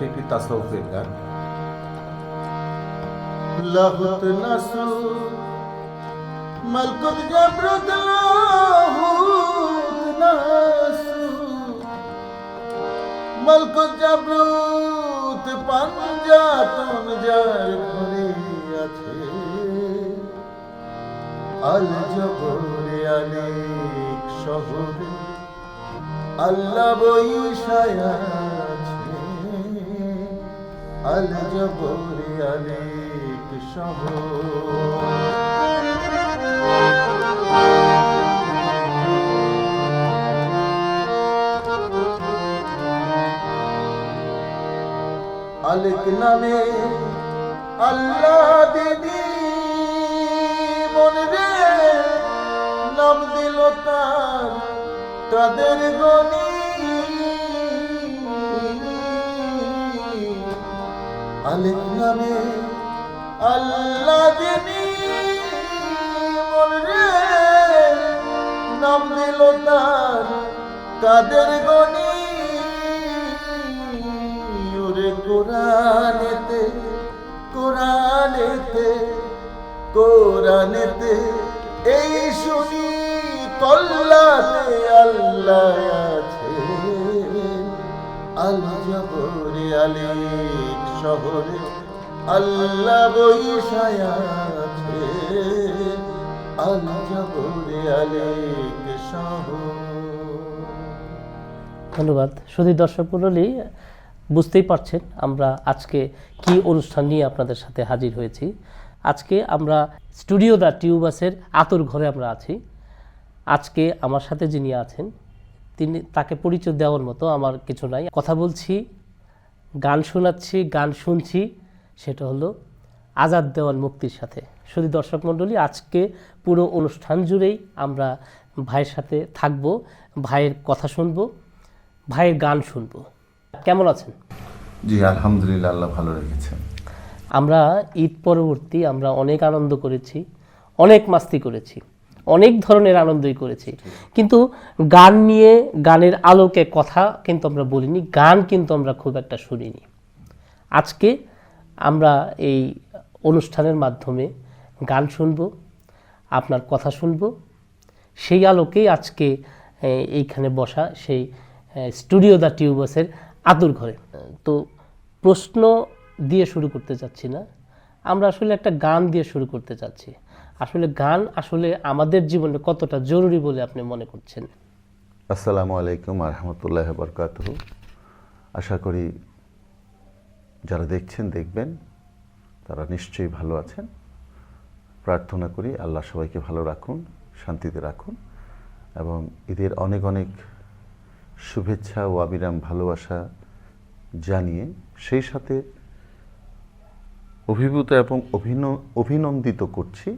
এটা একটি তাসাউফের গান। লাহুত নাসু মালকুত জাবরুত লাহুত নাসু মালকুত জাবরুত পাঞ্জাতন যার ঘরে আছে। আল জবরে আলেক শহরে, আল্লাহ বৈশায় আল জবরে আলেক শহর আলেক নামে আল্লাহ দিদি, মনে রে নাম দিল তার, তাদের গনি আলেক নামে আল্লাহ দিদি মনে রে নাম দিল তার কাদের গনি? ওরে কোরআনেতে কোরআনেতে কোরআনেতে এই শুনি কল্লাতে আল্লাহ আছে আল জবরে আলিক শহরে আল্লাহ ধন্যবাদ। শুধু দর্শক মণ্ডলী, বুঝতেই পারছেন আমরা আজকে কি অনুষ্ঠান নিয়ে আপনাদের সাথে হাজির হয়েছি। আজকে আমরা স্টুডিও দ্য টিউবাসের আতর ঘরে আমরা আছি। আজকে আমার সাথে যিনি আছেন, তিনি তাকে পরিচয় দেওয়ার মতো আমার কিছু নাই। কথা বলছি গান শোনাচ্ছি গান শুনছি সেটা হলো আজাদ দেওয়ান মুক্তির সাথে। শুধু দর্শক মণ্ডলী আজকে পুরো অনুষ্ঠান জুড়েই আমরা ভাইয়ের সাথে থাকব ভাইয়ের কথা শুনব ভাইয়ের গান শুনব। কেমন আছেন? জি আলহামদুলিল্লাহ আল্লাহ ভালো রেখেছেন আমরা ঈদ পরবর্তী আমরা অনেক আনন্দ করেছি অনেক মাস্তি করেছি। অনেক ধরনের আনন্দই করেছি। কিন্তু গান নিয়ে, গানের আলোকে কথা কিন্তু আমরা বলিনি, গান কিন্তু আমরা খুব একটা শুনিনি। আজকে আমরা এই অনুষ্ঠানের মাধ্যমে গান শুনব, আপনার কথা শুনব, সেই আলোকেই আজকে এইখানে বসা সেই স্টুডিও দ্য টিউবাসের আতুর ঘরে। তো প্রশ্ন দিয়ে শুরু করতে চাচ্ছি না, আমরা আসলে একটা গান দিয়ে শুরু করতে চাচ্ছি। আসলে গান আসলে আমাদের জীবনে কতটা জরুরি বলে আপনি মনে করছেন? আসসালামু আলাইকুম আরহামতুল্লাহ বরকাত আশা করি যারা দেখছেন, দেখবেন, তারা নিশ্চয়ই ভালো আছেন। প্রার্থনা করি আল্লাহ সবাইকে ভালো রাখুন, শান্তিতে রাখুন এবং ঈদের অনেক অনেক শুভেচ্ছা ও আবিরাম ভালোবাসা জানিয়ে সেই সাথে অভিভূত এবং অভিন অভিনন্দিত করছি।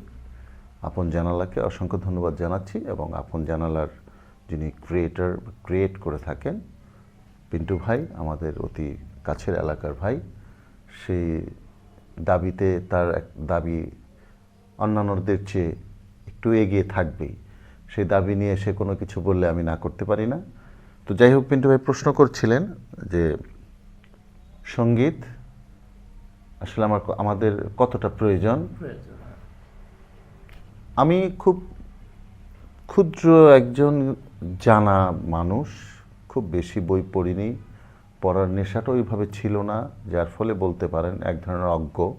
আপন জানালাকে অসংখ্য ধন্যবাদ জানাচ্ছি এবং আপন জানালার যিনি ক্রিয়েটার ক্রিয়েট করে থাকেন, পিন্টু ভাই, আমাদের অতি কাছের এলাকার ভাই, সেই দাবিতে তার এক দাবি অন্যান্যদের চেয়ে একটু এগিয়ে থাকবেই। সেই দাবি নিয়ে সে কোনো কিছু বললে আমি না করতে পারি না। তো যাই হোক, পিন্টু ভাই প্রশ্ন করছিলেন যে, সংগীত আসলে আমার আমাদের কতটা প্রয়োজন। আমি খুব ক্ষুদ্র একজন জানা মানুষ, খুব বেশি বই পড়িনি, পড়ার নেশাটা ওইভাবে ছিল না, যার ফলে বলতে পারেন এক ধরনের অজ্ঞ।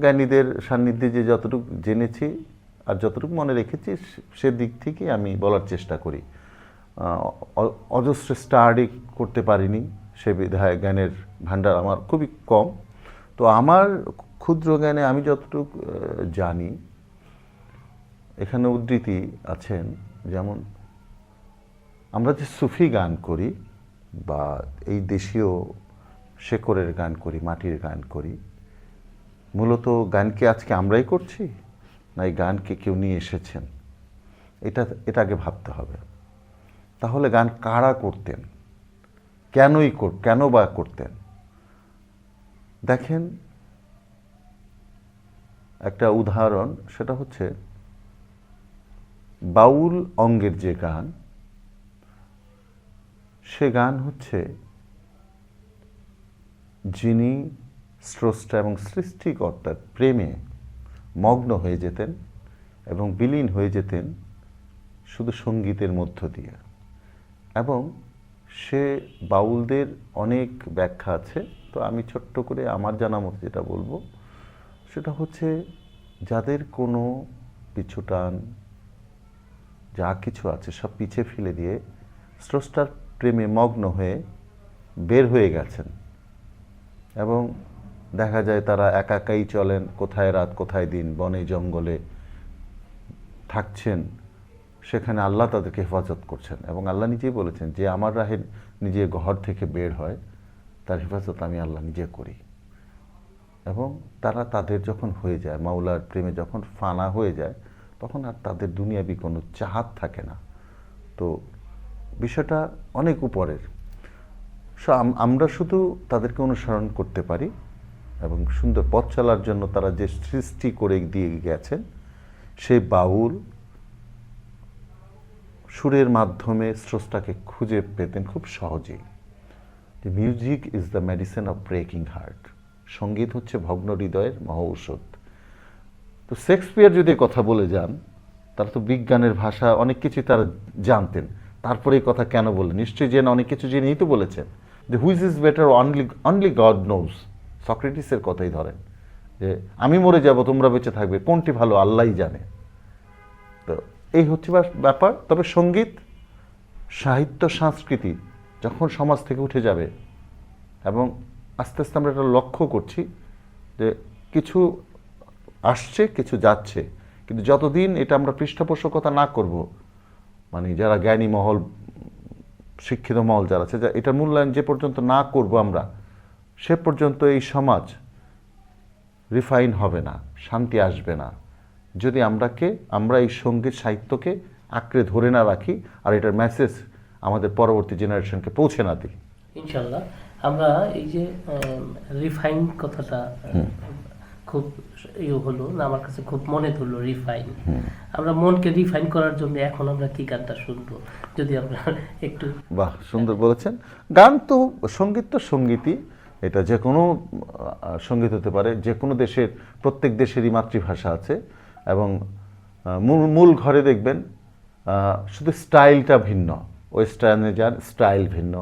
জ্ঞানীদের সান্নিধ্যে যে যতটুকু জেনেছি আর যতটুকু মনে রেখেছি, সে- দিক থেকে আমি বলার চেষ্টা করি। অজস্র স্টাডি করতে পারিনি, সে বিধায় জ্ঞানের ভাণ্ডার আমার খুবই কম। তো আমার ক্ষুদ্র জ্ঞানে আমি যতটুকু জানি এখানে উদ্ধৃতি আছেন, যেমন, আমরা যে সুফি গান করি বা এই দেশীয় শেকরের গান করি, মাটির গান করি, মূলত গানকে আজকে আমরাই করছি? না এই গানকে কেউ নিয়ে এসেছেন? এটা এটা আগে ভাবতে হবে। তাহলে গান কারা করতেন? কেনই কর, কেন বা করতেন? দেখেন, একটা উদাহরণ, সেটা হচ্ছে বাউল অঙ্গের যে গান, সে গান হচ্ছে যিনি স্রষ্টা এবং সৃষ্টিকর্তার প্রেমে মগ্ন হয়ে যেতেন এবং বিলীন হয়ে যেতেন শুধু সঙ্গীতের মধ্য দিয়ে। এবং সে বাউলদের অনেক ব্যাখ্যা আছে, তো আমি ছোট্ট করে আমার জানা মতো যেটা বলব, সেটা হচ্ছে যাদের কোনো পিছুটান যা কিছু আছে সব পিছে ফেলে দিয়ে স্রষ্টার প্রেমে মগ্ন হয়ে বের হয়ে গেছেন। এবং দেখা যায় তারা একা একাই চলেন, কোথায় রাত, কোথায় দিন, বনে, জঙ্গলে থাকছেন। সেখানে আল্লাহ তাদেরকে হেফাজত করছেন এবং আল্লাহ নিজেই বলেছেন যে আমার রাহে নিজে ঘর থেকে বের হয়, তার হেফাজত আমি আল্লাহ নিজে করি। এবং তারা তাদের যখন হয়ে যায়, মাওলার প্রেমে যখন ফানা হয়ে যায় তখন আর তাদের দুনিয়াবি কোনো চাহাত থাকে না। তো বিষয়টা অনেক উপরের। আমরা শুধু তাদেরকে অনুসরণ করতে পারি এবং সুন্দর পথ চলার জন্য তারা যে সৃষ্টি করে দিয়ে গেছেন, সেই বাউল সুরের মাধ্যমে স্রষ্টাকে খুঁজে পেতেন খুব সহজেই। Music is the medicine of breaking heart সংগীত হচ্ছে ভগ্ন হৃদয়ের মহা ঔষধ তো শেক্সপিয়ার যদি কথা বলে যান তারা তো বিজ্ঞানের ভাষা অনেক কিছু তারা জানতেন। তারপরে এই কথা কেন বললেন? নিশ্চয়ই জেনে অনেক কিছু জেনেই তো বলেছেন। যে which is better only only God knows সক্রেটিসের কথাই ধরেন যে, আমি মরে যাব, তোমরা বেঁচে থাকবে। কোনটি ভালো, আল্লাহই জানে। তো এই হচ্ছে ব্যাপার। তবে সংগীত, সাহিত্য, সংস্কৃতি যখন সমাজ থেকে উঠে যাবে, এবং আস্তে আস্তে আমরা এটা লক্ষ্য করছি যে কিছু আসছে কিছু যাচ্ছে। কিন্তু যতদিন এটা আমরা পৃষ্ঠপোষকতা না করব মানে যারা জ্ঞানী মহল শিক্ষিত মহল যারা আছে যা- এটার মূল্যায়ন যে পর্যন্ত না করব আমরা সে পর্যন্ত এই সমাজ রিফাইন হবে না শান্তি আসবে না। যদি আমরাকে আমরা এই সংগীত সাহিত্যকে আঁকড়ে ধরে না রাখি আর এটার মেসেজ আমাদের পরবর্তী জেনারেশনকে পৌঁছে না দিই। ইনশাল্লাহ আমরা এই যে রিফাইন কথাটা খুব ইয়ে হলো না আমার কাছে খুব মনে ধরলো রিফাইন আমরা মনকে রিফাইন করার জন্য এখন আমরা কি গানটা শুনব? যদি আমরা একটু বাহ সুন্দর বলেছেন। গান তো সংগীত তো সঙ্গীতই। এটা যে কোনো সংগীত হতে পারে যে কোনো দেশের প্রত্যেক দেশেরই মাতৃভাষা আছে। এবং মূল মূল ঘরে দেখবেন শুধু স্টাইলটা ভিন্ন। ওয়েস্টার্নে যান স্টাইল ভিন্ন।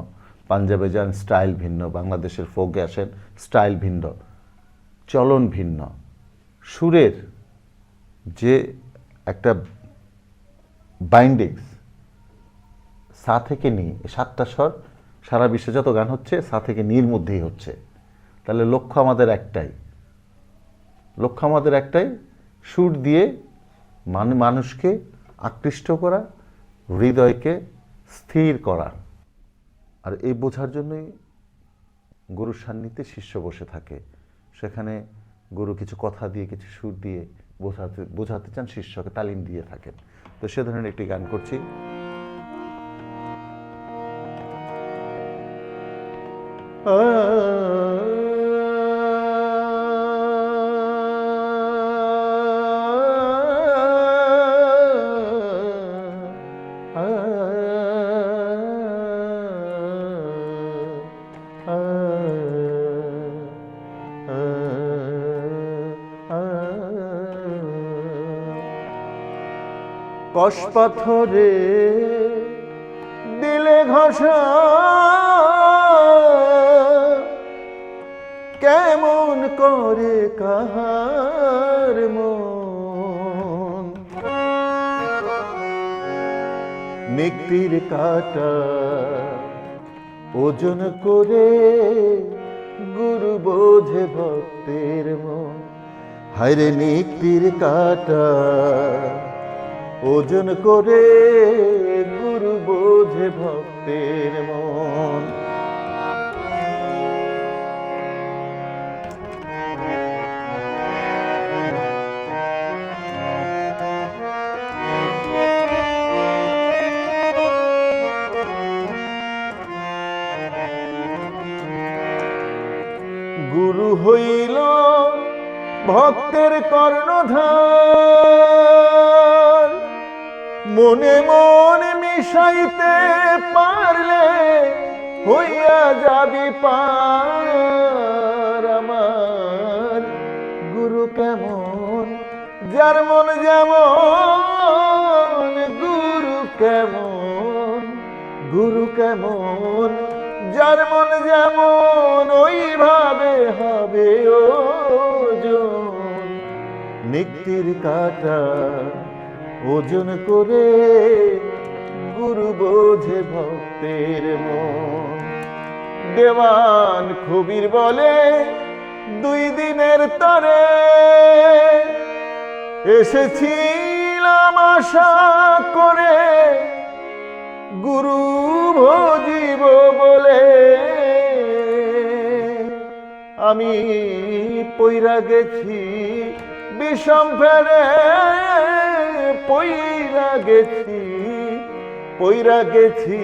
পাঞ্জাবে যান স্টাইল ভিন্ন। বাংলাদেশের ফোকে আসেন স্টাইল ভিন্ন। চলন ভিন্ন। সুরের যে একটা বাইন্ডিংস সা থেকে নি সাতটা স্বর সারা বিশ্বে যত গান হচ্ছে, সা থেকে নির মধ্যেই হচ্ছে। তাহলে লক্ষ্য আমাদের একটাই। লক্ষ্য আমাদের একটাই, সুর দিয়ে মান- মানুষকে আকৃষ্ট করা, হৃদয়কে স্থির করা। আর এই বোঝার জন্যই গুরুর সান্নিধ্যে শিষ্য বসে থাকে। সেখানে গুরু কিছু কথা দিয়ে, কিছু সুর দিয়ে বোঝাতে বোঝাতে চান শিষ্যকে তালিম দিয়ে থাকেন। তো সে ধরনের একটি গান করছি। কষ পাথরে দিলে ঘষা। কেমন করে কাহার মন? নিক্তির কাটা ওজন করে গুরু বোঝে ভক্তের মন। হায়রে নিক্তির কাটা ওজন করে গুরু বোঝে ভক্তের মন। গুরু হইল ভক্তের কর্ণধার। মনে মনে মিশাইতে পারলে হইয়া যাবি পার গুরু কেমন? যার মন যেমন, গুরু কেমন? গুরু কেমন? যার মন যেমন, ওইভাবে হবে ওজন নিক্তির কাটা ওজন করে গুরু বোঝে ভক্তের মন। দেওয়ান খুবির বলে, দুই দিনের তরে এসেছিলাম আশা করে। গুরু ভজিব বলে, আমি পৈরা গেছি বিষম ফেরে। পইরা গেছি পইরা গেছি।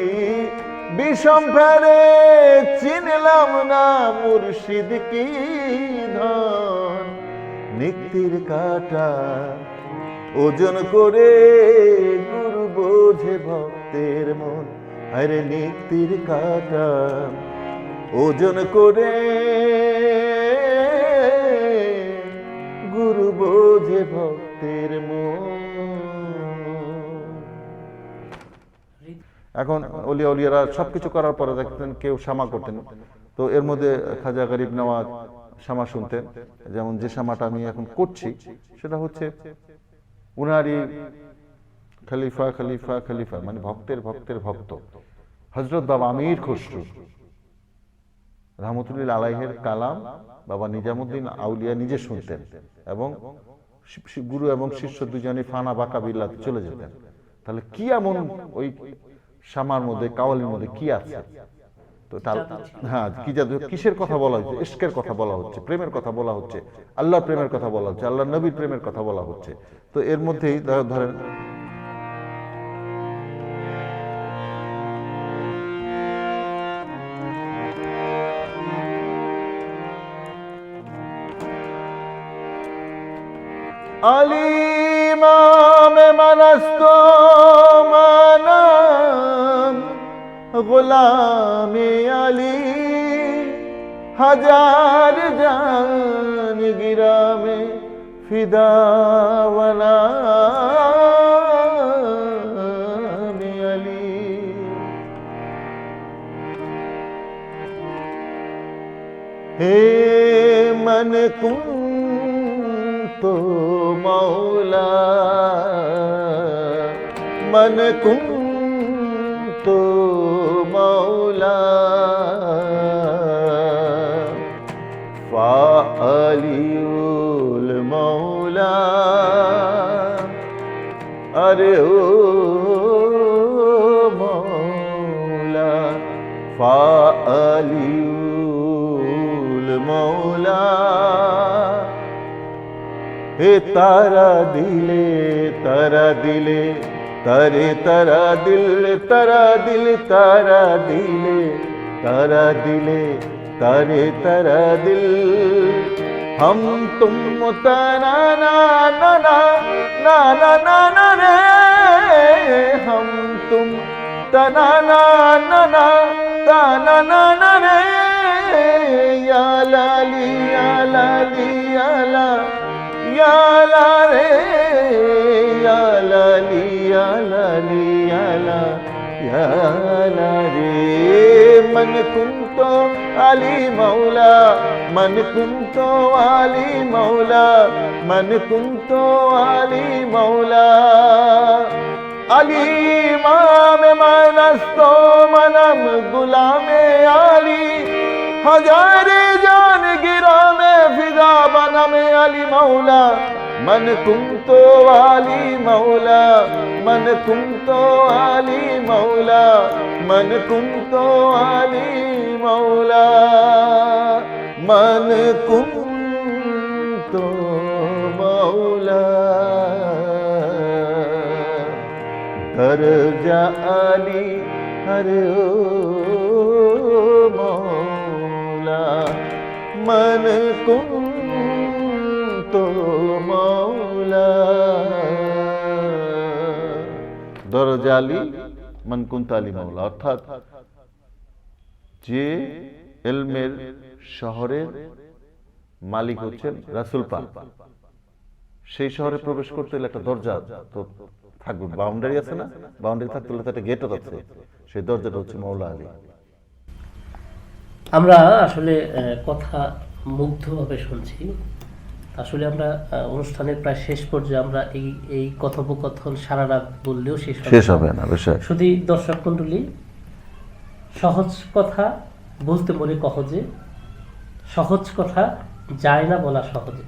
বিষম ফেরে চিনলাম না মুর্শিদ কি ধন। নিক্তির কাটা ওজন করে গুরু বোঝে ভক্তের মন। আরে নিক্তির কাটা ওজন করে গুরু বোঝে ভক্তের মন। এখন অলিয়া অলিয়ারা সবকিছু করার পরে দেখতেন কেউ শামা করতেন। তো এর মধ্যে খাজা গরিব নওয়াজ শামা শুনতেন। যেমন যে শামাটা আমি এখন করছি সেটা হচ্ছে উনারই খালিফা খালিফা খালিফা মানে ভক্তের ভক্তের ভক্ত। হজরত বাবা আমির খসরু। রহমতুল্লিল আলাইহের কালাম বাবা নিজামুদ্দিন আউলিয়া নিজে শুনতেন এবং গুরু এবং শিষ্য দুজনে ফানা বাঁকা বিল্লাতে চলে যেতেন। তাহলে কি এমন ওই শামার মধ্যে কাওয়ালির মধ্যে কি আছে? তো তার হ্যাঁ কি জাদু? কিসের কথা বলা হচ্ছে? ইস্কের কথা বলা হচ্ছে প্রেমের কথা বলা হচ্ছে আল্লাহ প্রেমের কথা বলা হচ্ছে আল্লাহ নবীর প্রেমের কথা বলা হচ্ছে। তো এর মধ্যেই ধরেন আলিমাম মানস্ত गुलाम अली, हज़ार जान गिरा में फिदा वला हे मन कुं तो मौला, मन कुं তো মৌলা ফালিউল মৌলা আরে ও মৌলা ফালিউল মৌলা হে তারা দিলে তারা দিলে तरे तरा दिल तरा दिल तारा दिले तारा दिले तरे तरा दिल हम तुम तारा ना ना ना ना ना ना ना रे हम तुम तना ना ना ना तना ना ना रे या लाली या लाली या ला या ला रे या लाली रे मन कुम तो अली मौला, मन कुम तो अली मौला, मन कुम तो अली मौला। अली माम मनस्तो, मनम गुलामे आली। हजारे जान गिरा में बना में अली मौला। मन कुम तो वाली मौला, मन कुम तो आली मौला, मन कुम तो आली मौला, मन कुम तो मौला। दर्जा आली हरे मौला, मन कुम তো মাওলা দরজালি মানকুন্তালি মাওলা অর্থাৎ যে এলমের শহরের মালিক হচ্ছেন রাসুল পাক। সেই শহরে প্রবেশ করতে হলে একটা দরজা তো থাকবে। বাউন্ডারি আছে না? বাউন্ডারি থাকতে হলে একটা গেটও আছে। সেই দরজাটা হচ্ছে মৌলা আলী। আমরা আসলে কথা মুগ্ধভাবে শুনছি। আসলে আমরা অনুষ্ঠানের প্রায় শেষ পর্যায়ে আমরা এই এই কথোপকথন সারা রাত বললেও শেষ শেষ। হবে না বিষয় শুধু দর্শক মন্ডলী সহজ কথা বলতে মনে সহজে সহজ কথা যায় না বলা সহজে।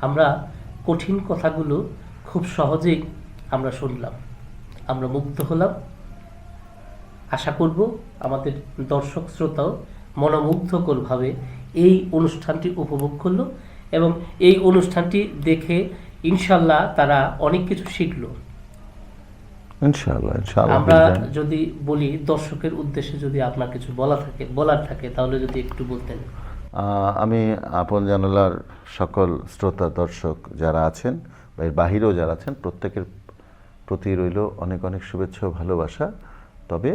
আমরা কঠিন কথাগুলো খুব সহজেই আমরা শুনলাম। আমরা মুগ্ধ হলাম। আশা করব আমাদের দর্শক শ্রোতাও মনোমুগ্ধকরভাবে এই অনুষ্ঠানটি উপভোগ করল। এবং এই অনুষ্ঠানটি দেখে ইনশাল্লাহ তারা অনেক কিছু শিখলো। ইনশাআল্লাহ ইনশাআল্লাহ আমরা যদি বলি দর্শকের উদ্দেশ্যে যদি আপনার কিছু বলা থাকে বলার থাকে তাহলে যদি একটু বলতেন। আমি আপন জানালার সকল শ্রোতা দর্শক যারা আছেন বা এর বাহিরেও যারা আছেন প্রত্যেকের প্রতি রইল অনেক অনেক শুভেচ্ছা ও ভালোবাসা। তবে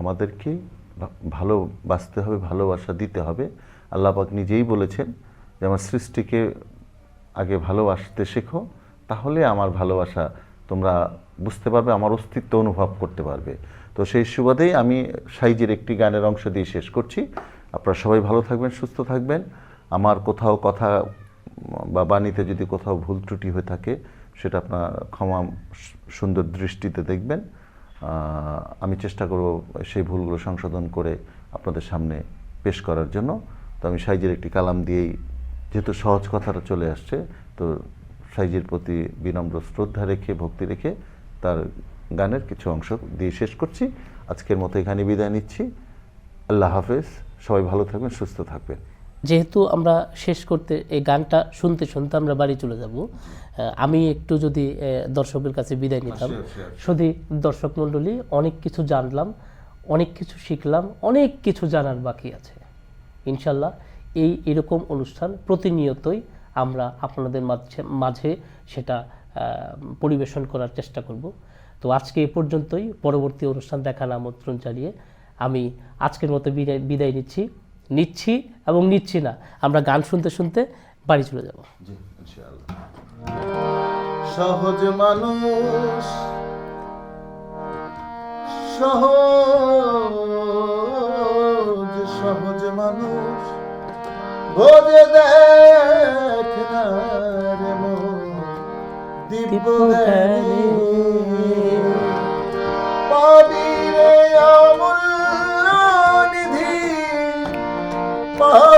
আমাদেরকে ভালোবাসতে হবে ভালোবাসা দিতে হবে। আল্লাহ পাক নিজেই বলেছেন যে আমার সৃষ্টিকে আগে ভালোবাসতে শেখো, তাহলে আমার ভালোবাসা তোমরা বুঝতে পারবে, আমার অস্তিত্ব অনুভব করতে পারবে। তো সেই সুবাদেই আমি সাইজের একটি গানের অংশ দিয়ে শেষ করছি। আপনারা সবাই ভালো থাকবেন, সুস্থ থাকবেন। আমার কোথাও কথা বা বাণীতে যদি কোথাও ভুল ত্রুটি হয়ে থাকে, সেটা আপনার ক্ষমা সুন্দর দৃষ্টিতে দেখবেন। আমি চেষ্টা করব সেই ভুলগুলো সংশোধন করে আপনাদের সামনে পেশ করার জন্য। তো আমি সাইজের একটি কালাম দিয়েই যেহেতু সহজ কথাটা চলে আসছে তো সাইজের প্রতি বিনম্র শ্রদ্ধা রেখে ভক্তি রেখে তার গানের কিছু অংশ দিয়ে শেষ করছি। আজকের মতো এখানে বিদায় নিচ্ছি। আল্লাহ হাফেজ। সবাই ভালো থাকবেন সুস্থ থাকবেন। যেহেতু আমরা শেষ করতে এই গানটা শুনতে শুনতে আমরা বাড়ি চলে যাব আমি একটু যদি দর্শকের কাছে বিদায় নিতাম। শুধু দর্শক মণ্ডলী অনেক কিছু জানলাম অনেক কিছু শিখলাম অনেক কিছু জানার বাকি আছে। ইনশাল্লাহ এই এরকম অনুষ্ঠান প্রতিনিয়তই আমরা আপনাদের মাঝে মাঝে সেটা পরিবেশন করার চেষ্টা করব। তো আজকে এ পর্যন্তই। পরবর্তী অনুষ্ঠান দেখার আমন্ত্রণ জানিয়ে আমি আজকের মতো বিদায় বিদায় নিচ্ছি। নিচ্ছি এবং নিচ্ছি না। আমরা গান শুনতে শুনতে বাড়ি চলে যাব। সহজ মানুষ, সহজ সহজ মানুষ। বোঝে দেখ না রে দিব্য পাবি রে অমূল্য নিধি পাবি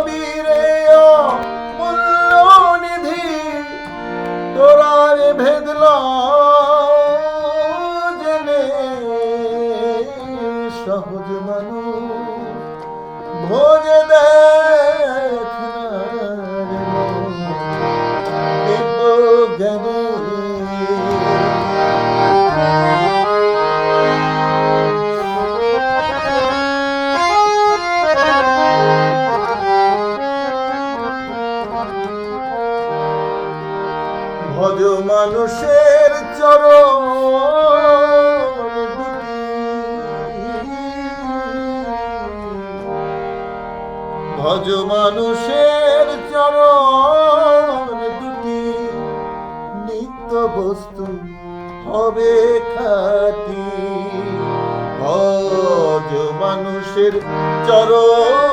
মানুষের চরণ দুটি নিত্য বস্তু হবে খাটি। ভজ মানুষের চরণ